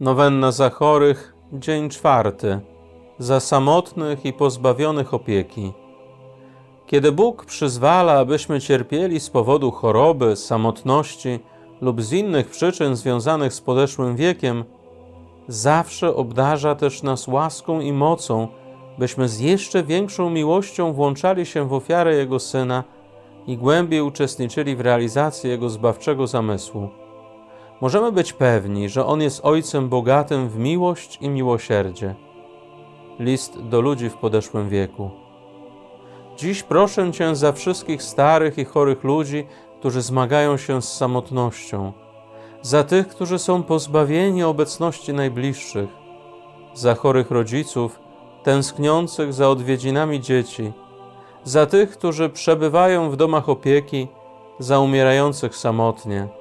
Nowenna za chorych, dzień czwarty. Za samotnych i pozbawionych opieki. Kiedy Bóg przyzwala, abyśmy cierpieli z powodu choroby, samotności lub z innych przyczyn związanych z podeszłym wiekiem, zawsze obdarza też nas łaską i mocą, byśmy z jeszcze większą miłością włączali się w ofiarę Jego Syna i głębiej uczestniczyli w realizacji Jego zbawczego zamysłu. Możemy być pewni, że On jest Ojcem bogatym w miłość i miłosierdzie. List do ludzi w podeszłym wieku. Dziś proszę Cię za wszystkich starych i chorych ludzi, którzy zmagają się z samotnością, za tych, którzy są pozbawieni obecności najbliższych, za chorych rodziców, tęskniących za odwiedzinami dzieci, za tych, którzy przebywają w domach opieki, za umierających samotnie.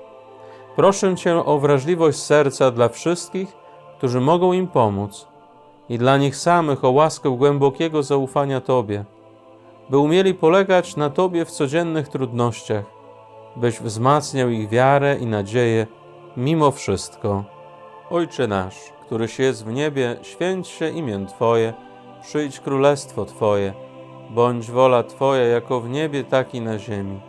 Proszę Cię o wrażliwość serca dla wszystkich, którzy mogą im pomóc, i dla nich samych o łaskę głębokiego zaufania Tobie, by umieli polegać na Tobie w codziennych trudnościach, byś wzmacniał ich wiarę i nadzieję mimo wszystko. Ojcze nasz, któryś jest w niebie, święć się imię Twoje, przyjdź królestwo Twoje, bądź wola Twoja jako w niebie, tak i na ziemi.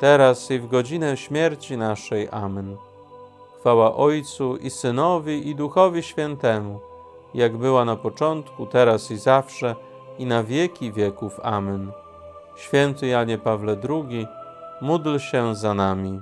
teraz i w godzinę śmierci naszej. Amen. Chwała Ojcu i Synowi i Duchowi Świętemu, jak była na początku, teraz i zawsze, i na wieki wieków. Amen. Święty Janie Pawle II, módl się za nami.